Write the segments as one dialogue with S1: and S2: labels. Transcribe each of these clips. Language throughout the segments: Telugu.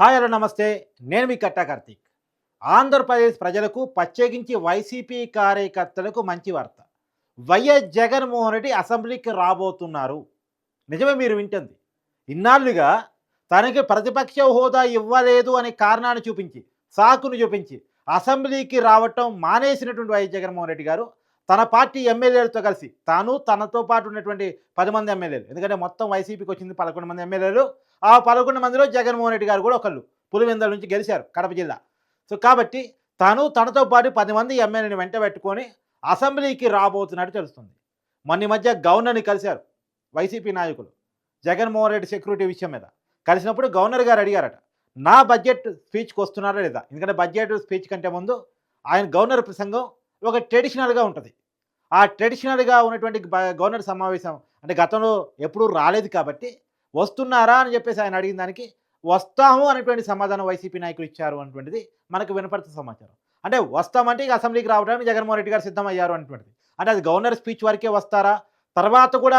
S1: హాయ్ హలో నమస్తే. నేను మీ కట్టా కార్తీక్. ఆంధ్రప్రదేశ్ ప్రజలకు ప్రత్యేకించి వైసీపీ కార్యకర్తలకు మంచి వార్త. వైఎస్ జగన్మోహన్ రెడ్డి అసెంబ్లీకి రాబోతున్నారు. నిజమే మీరు వింటుంది. ఇన్నాళ్ళుగా తనకి ప్రతిపక్ష హోదా ఇవ్వలేదు అనే కారణాన్ని చూపించి సాకును చూపించి అసెంబ్లీకి రావటం మానేసినటువంటి వైఎస్ జగన్మోహన్ రెడ్డి గారు తన పార్టీ ఎమ్మెల్యేలతో కలిసి తాను తనతో పాటు ఉన్నటువంటి పది మంది ఎమ్మెల్యేలు. ఎందుకంటే మొత్తం వైసీపీకి వచ్చింది పదకొండు మంది ఎమ్మెల్యేలు. ఆ పదకొండు మందిలో జగన్మోహన్ రెడ్డి గారు కూడా ఒకళ్ళు. పులివెందల నుంచి గెలిచారు కడప జిల్లా. సో కాబట్టి తాను తనతో పాటు పది మంది ఎమ్మెల్యేని వెంట పెట్టుకొని అసెంబ్లీకి రాబోతున్నట్టు తెలుస్తుంది. మొన్న మధ్య గవర్నర్ని కలిశారు వైసీపీ నాయకులు. జగన్మోహన్ రెడ్డి సెక్యూరిటీ విషయం మీద. కలిసినప్పుడు గవర్నర్ గారు అడిగారట నా బడ్జెట్ స్పీచ్కి వస్తున్నారా లేదా? ఎందుకంటే బడ్జెట్ స్పీచ్ కంటే ముందు ఆయన గవర్నర్ ప్రసంగం ఒక ట్రెడిషనల్గా ఉంటుంది. ఆ ట్రెడిషనల్గా ఉన్నటువంటి గవర్నర్ సమావేశం అంటే గతంలో ఎప్పుడూ రాలేదు కాబట్టి వస్తున్నారా అని చెప్పేసి ఆయన అడిగిన దానికి వస్తాము అనేటువంటి సమాధానం వైసీపీ నాయకులు ఇచ్చారు అనేటువంటిది మనకు వినపడుతున్న సమాచారం. అంటే వస్తామంటే ఇక అసెంబ్లీకి రావడానికి జగన్మోహన్ రెడ్డి గారు సిద్ధమయ్యారు అనేటువంటిది అంటే అది గవర్నర్ స్పీచ్ వరకే వస్తారా? తర్వాత కూడా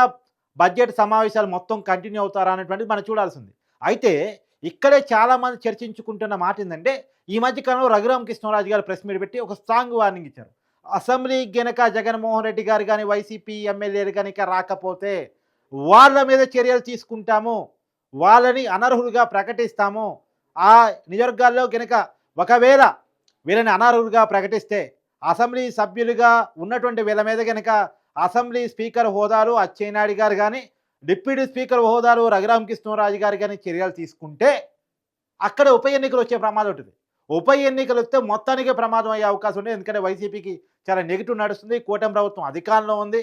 S1: బడ్జెట్ సమావేశాలు మొత్తం కంటిన్యూ అవుతారా అనేటువంటిది మనం చూడాల్సింది. అయితే ఇక్కడే చాలామంది చర్చించుకుంటున్న మాట ఏంటంటే ఈ మధ్య కాలంలో రఘురామ కృష్ణరాజు గారు ప్రెస్ మీట్ పెట్టి ఒక స్ట్రాంగ్ వార్నింగ్ ఇచ్చారు. అసెంబ్లీ గనక జగన్మోహన్ రెడ్డి గారు కానీ వైసీపీ ఎమ్మెల్యేలు కనుక రాకపోతే వాళ్ళ మీద చర్యలు తీసుకుంటాము. వాళ్ళని అనర్హులుగా ప్రకటిస్తాము. ఆ నియోజకవర్గాల్లో గనక ఒకవేళ వీళ్ళని అనర్హులుగా ప్రకటిస్తే అసెంబ్లీ సభ్యులుగా ఉన్నటువంటి వీళ్ళ మీద గనక అసెంబ్లీ స్పీకర్ హోదాలు అచ్చెన్నాయుడు గారు కానీ డిప్యూటీ స్పీకర్ హోదాలు రఘురామకృష్ణరాజు గారు కానీ చర్యలు తీసుకుంటే అక్కడ ఉప ఎన్నికలు వచ్చే ప్రమాదం ఉంటుంది. ఉప ఎన్నికలు వస్తే మొత్తానికి ప్రమాదం అయ్యే అవకాశం ఉంది. ఎందుకంటే వైసీపీకి చాలా నెగిటివ్ నడుస్తుంది. కూటమి ప్రభుత్వం అధికారంలో ఉంది.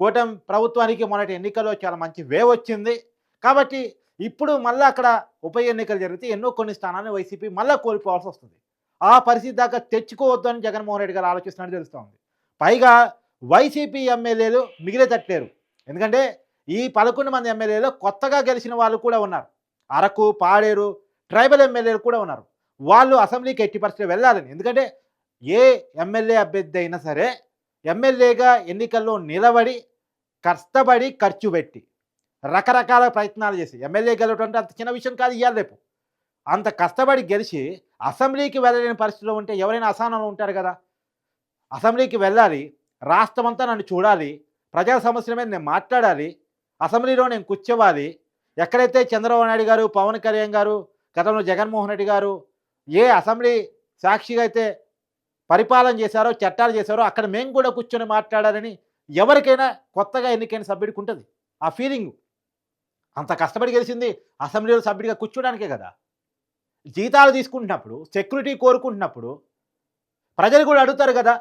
S1: కూటమి ప్రభుత్వానికి మొన్నటి ఎన్నికల్లో చాలా మంచి వేవ్ వచ్చింది. కాబట్టి ఇప్పుడు మళ్ళీ అక్కడ ఉప ఎన్నికలు జరిగితే ఎన్నో కొన్ని స్థానాలను వైసీపీ మళ్ళీ కోల్పోవాల్సి వస్తుంది. ఆ పరిస్థితి దాకా తెచ్చుకోవద్దు అని జగన్మోహన్ రెడ్డి గారు ఆలోచిస్తున్నట్టు తెలుస్తోంది. పైగా వైసీపీ ఎమ్మెల్యేలు మిగిలే మిగిలేటట్లేరు ఎందుకంటే ఈ పదకొండు మంది ఎమ్మెల్యేలు కొత్తగా గెలిచిన వాళ్ళు కూడా ఉన్నారు. అరకు పాడేరు ట్రైబల్ ఎమ్మెల్యేలు కూడా ఉన్నారు. వాళ్ళు అసెంబ్లీకి ఎట్టి పరిస్థితి వెళ్ళాలని. ఎందుకంటే ఏ ఎమ్మెల్యే అభ్యర్థి అయినా సరే ఎమ్మెల్యేగా ఎన్నికల్లో నిలబడి కష్టపడి ఖర్చు పెట్టి రకరకాల ప్రయత్నాలు చేసి ఎమ్మెల్యే గెలవడం అంటే అంత చిన్న విషయం కాదు ఇవ్వాలి రేపు. అంత కష్టపడి గెలిచి అసెంబ్లీకి వెళ్ళలేని పరిస్థితిలో ఉంటే ఎవరైనా అసహనంలో ఉంటారు కదా. అసెంబ్లీకి వెళ్ళాలి రాష్ట్రం అంతా నన్ను చూడాలి ప్రజా సమస్యల మీద నేను మాట్లాడాలి అసెంబ్లీలో నేను కూర్చోవాలి. ఎక్కడైతే చంద్రబాబు నాయుడు గారు పవన్ కళ్యాణ్ గారు గతంలో జగన్మోహన్ రెడ్డి గారు ఏ అసెంబ్లీ సాక్షిగా అయితే పరిపాలన చేశారో చట్టాలు చేశారో అక్కడ మేము కూడా కూర్చొని మాట్లాడాలని ఎవరికైనా కొత్తగా ఎన్నికైన సభ్యుడికి ఉంటుంది. ఆ ఫీలింగ్ అంత కష్టపడి గెలిచింది అసెంబ్లీలో సభ్యుడిగా కూర్చోడానికే కదా. జీతాలు తీసుకుంటున్నప్పుడు సెక్యూరిటీ కోరుకుంటున్నప్పుడు ప్రజలు కూడా అడుగుతారు కదా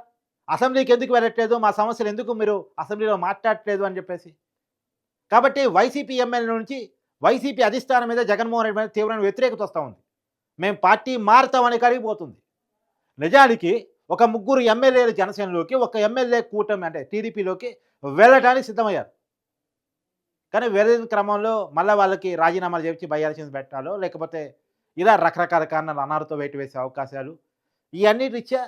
S1: అసెంబ్లీకి ఎందుకు వెళ్ళట్లేదు మా సమస్యలు ఎందుకు మీరు అసెంబ్లీలో మాట్లాడట్లేదు అని చెప్పేసి. కాబట్టి వైసీపీ ఎమ్మెల్యే నుంచి వైసీపీ అధిష్టానం మీద జగన్మోహన్ రెడ్డి మీద తీవ్రమైన వ్యతిరేకత వస్తూ ఉంది. మేము పార్టీ మారుతామని కడిగిపోతుంది నిజానికి ఒక ముగ్గురు ఎమ్మెల్యేలు జనసేనలోకి ఒక ఎమ్మెల్యే కూటమి అంటే టీడీపీలోకి వెళ్ళటానికి సిద్ధమయ్యారు. కానీ వెళ్ళిన క్రమంలో మళ్ళీ వాళ్ళకి రాజీనామాలు చేపించి బయ్యాల్సింది పెట్టాలో లేకపోతే ఇలా రకరకాల కారణాలు అనారుతో వేటు వేసే అవకాశాలు ఇవన్నీ రీత్యా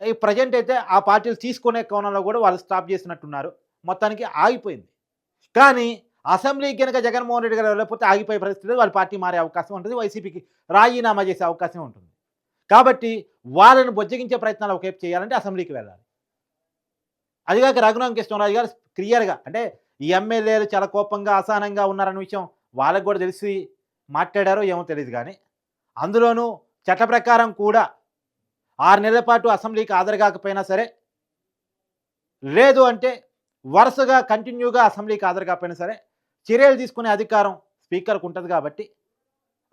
S1: ఈ ప్రజెంట్ అయితే ఆ పార్టీలు తీసుకునే కోణంలో కూడా వాళ్ళు స్టాప్ చేసినట్టున్నారు. మొత్తానికి ఆగిపోయింది. కానీ అసెంబ్లీ కనుక జగన్మోహన్ రెడ్డి గారు లేకపోతే ఆగిపోయే పరిస్థితి వాళ్ళ పార్టీ మారే అవకాశం ఉంటుంది. వైసీపీకి రాజీనామా చేసే అవకాశం ఉంటుంది. కాబట్టి వాళ్ళని బొజ్జగించే ప్రయత్నాలు ఒకవైపు చేయాలంటే అసెంబ్లీకి వెళ్ళాలి. అదిగాక రఘురామ కృష్ణరాజు గారు క్లియర్గా అంటే ఈ ఎమ్మెల్యేలు చాలా కోపంగా అసహనంగా ఉన్నారన్న విషయం వాళ్ళకు కూడా తెలిసి మాట్లాడారో ఏమో తెలియదు కానీ అందులోనూ చట్ట ప్రకారం కూడా ఆరు నెలల పాటు అసెంబ్లీకి హాజరు కాకపోయినా సరే లేదు అంటే వరుసగా కంటిన్యూగా అసెంబ్లీకి హాజరు కాకపోయినా సరే చర్యలు తీసుకునే అధికారం స్పీకర్కు ఉంటుంది కాబట్టి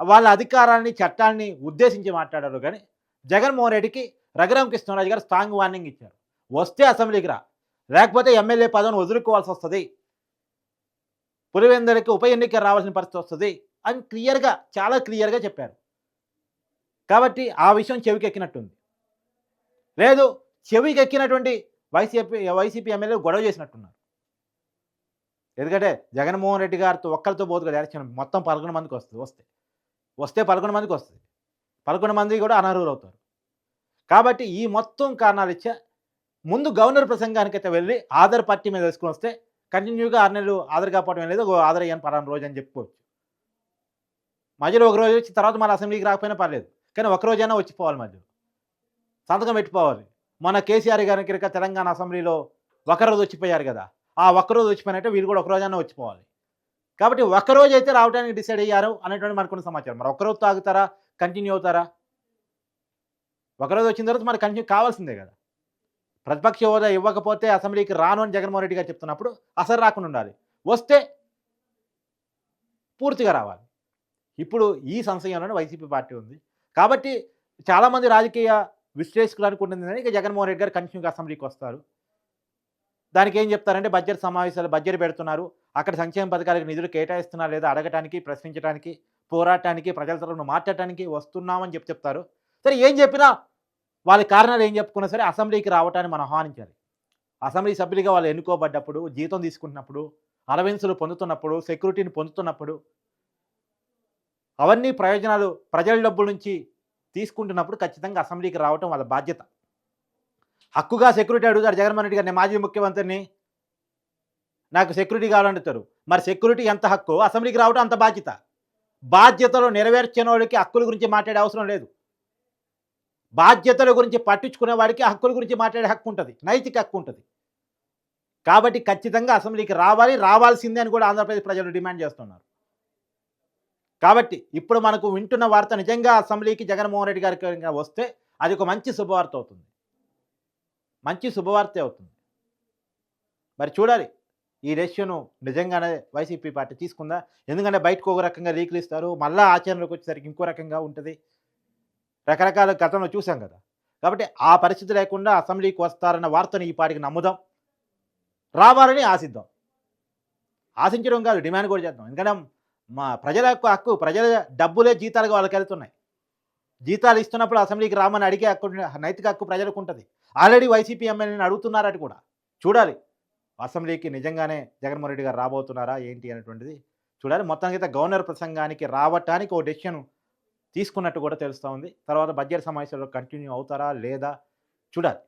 S1: వాళ్ళ అధికారాన్ని చట్టాన్ని ఉద్దేశించి మాట్లాడారు కానీ జగన్మోహన్ రెడ్డికి రఘురామ కృష్ణరాజు గారు స్ట్రాంగ్ వార్నింగ్ ఇచ్చారు. వస్తే అసెంబ్లీకి రా. లేకపోతే ఎమ్మెల్యే పదవిని వదులుకోవాల్సి వస్తుంది. పులివెందరికి ఉప ఎన్నిక రావాల్సిన పరిస్థితి వస్తుంది అని క్లియర్గా చాలా క్లియర్గా చెప్పారు. కాబట్టి ఆ విషయం చెవికెక్కినట్టుంది. లేదు చెవికెక్కినటువంటి వైసీపీ వైసీపీ ఎమ్మెల్యే గొడవ చేసినట్టున్నారు. ఎందుకంటే జగన్మోహన్ రెడ్డి గారితో ఒక్కరితో పోదు కదా ఎలక్షన్ మొత్తం పదకొండు మందికి వస్తుంది వస్తే వస్తే పదకొండు మందికి వస్తుంది. పదకొండు మంది కూడా అనర్హులు అవుతారు. కాబట్టి ఈ మొత్తం కారణాలు ఇచ్చా ముందు గవర్నర్ ప్రసంగానికైతే వెళ్ళి ఆధార్ పార్టీ మీద వేసుకుని వస్తే కంటిన్యూగా ఆరు నెలలు ఆధార్ కాపాడడం లేదు ఆధార్ అయ్యాను పరాను రోజు అని చెప్పుకోవచ్చు. మధ్యలో ఒక రోజు వచ్చి తర్వాత మళ్ళీ అసెంబ్లీకి రాకపోయినా పర్లేదు. కానీ ఒక రోజైనా వచ్చిపోవాలి మధ్యలో. సంతకం పెట్టిపోవాలి మన కేసీఆర్ గారి తెలంగాణ అసెంబ్లీలో ఒకరోజు వచ్చిపోయారు కదా. ఆ ఒక్కరోజు వచ్చిపోయినట్టే వీళ్ళు కూడా ఒకరోజైనా వచ్చిపోవాలి. కాబట్టి ఒక్కరోజు అయితే రావడానికి డిసైడ్ అయ్యారు అనేటువంటి మనకున్న సమాచారం. మరి ఒక్కరోజు తాగుతారా? కంటిన్యూ అవుతారా? ఒకరోజు వచ్చిన తర్వాత మరి కంటిన్యూ కావాల్సిందే కదా. ప్రతిపక్ష హోదా ఇవ్వకపోతే అసెంబ్లీకి రాను అని జగన్మోహన్ రెడ్డి గారు చెప్తున్నప్పుడు అసలు రాకుండా ఉండాలి. వస్తే పూర్తిగా రావాలి. ఇప్పుడు ఈ సంశయంలోనే వైసీపీ పార్టీ ఉంది. కాబట్టి చాలామంది రాజకీయ విశ్లేషకులు అనుకుంటుంది ఇక జగన్మోహన్ రెడ్డి గారు కంటిన్యూగా అసెంబ్లీకి వస్తారు. దానికి ఏం చెప్తారంటే బడ్జెట్ సమావేశాలు బడ్జెట్ పెడుతున్నారు. అక్కడ సంక్షేమ పథకాలకు నిధులు కేటాయిస్తున్నారు లేదా అడగటానికి ప్రశ్నించడానికి పోరాటానికి ప్రజల తరఫున మాట్లాడటానికి వస్తున్నామని చెప్పి చెప్తారు. సరే ఏం చెప్పినా వాళ్ళ కారణాలు ఏం చెప్పుకున్నా సరే అసెంబ్లీకి రావటాన్ని మనం ఆహ్వానించాలి. అసెంబ్లీ సభ్యులుగా వాళ్ళు ఎన్నుకోబడ్డప్పుడు జీతం తీసుకుంటున్నప్పుడు అలవెన్సులు పొందుతున్నప్పుడు సెక్యూరిటీని పొందుతున్నప్పుడు అవన్నీ ప్రయోజనాలు ప్రజల డబ్బుల నుంచి తీసుకుంటున్నప్పుడు ఖచ్చితంగా అసెంబ్లీకి రావటం వాళ్ళ బాధ్యత. హక్కుగా సెక్యూరిటీ అడుగుతారు జగన్మోహన్ రెడ్డి గారు నేను మాజీ ముఖ్యమంత్రిని. నాకు సెక్యూరిటీ కావాలంటారు. మరి సెక్యూరిటీ ఎంత హక్కు? అసెంబ్లీకి రావటం అంత బాధ్యత. బాధ్యతలు నెరవేర్చిన వాడికి హక్కుల గురించి మాట్లాడే అవసరం లేదు. బాధ్యతల గురించి పట్టించుకునే వాడికి హక్కుల గురించి మాట్లాడే హక్కు ఉంటుంది. నైతిక హక్కు ఉంటుంది. కాబట్టి ఖచ్చితంగా అసెంబ్లీకి రావాలి. రావాల్సిందే అని కూడా ఆంధ్రప్రదేశ్ ప్రజలు డిమాండ్ చేస్తున్నారు. కాబట్టి ఇప్పుడు మనకు వింటున్న వార్త నిజంగా అసెంబ్లీకి జగన్మోహన్ రెడ్డి గారికి వస్తే అది ఒక మంచి శుభవార్త అవుతుంది. మంచి శుభవార్త అవుతుంది. మరి చూడాలి ఈ రేషియోను నిజంగానే వైసీపీ పార్టీ తీసుకుందా? ఎందుకంటే బయటకు ఒక రకంగా లీకులు ఇస్తారు మళ్ళీ ఆచరణలోకి వచ్చేసరికి ఇంకో రకంగా ఉంటుంది. రకరకాల గతంలో చూసాం కదా. కాబట్టి ఆ పరిస్థితి లేకుండా అసెంబ్లీకి వస్తారన్న వార్తను ఈ పాటికి నమ్ముదాం. రావాలని ఆశిద్దాం. ఆశించడం కాదు డిమాండ్ కూడా చేద్దాం. ఎందుకంటే మా ప్రజల యొక్క హక్కు ప్రజల డబ్బులే జీతాలుగా వాళ్ళకి వెళ్తున్నాయి. జీతాలు ఇస్తున్నప్పుడు అసెంబ్లీకి రామని అడిగే హక్కు నైతిక హక్కు ప్రజలకు ఉంటుంది. ఆల్రెడీ వైసీపీ ఎమ్మెల్యేని అడుగుతున్నారట కూడా. చూడాలి. అసెంబ్లీకి నిజంగానే జగన్మోహన్ రెడ్డి గారు రాబోతున్నారా ఏంటి అనేటువంటిది చూడాలి. మొత్తానికి అయితే గవర్నర్ ప్రసంగానికి రావటానికి ఓ డెసిషన్ తీసుకున్నట్టు కూడా తెలుస్తూ ఉంది. తర్వాత బడ్జెట్ సమావేశాల్లో కంటిన్యూ అవుతారా లేదా చూడాలి.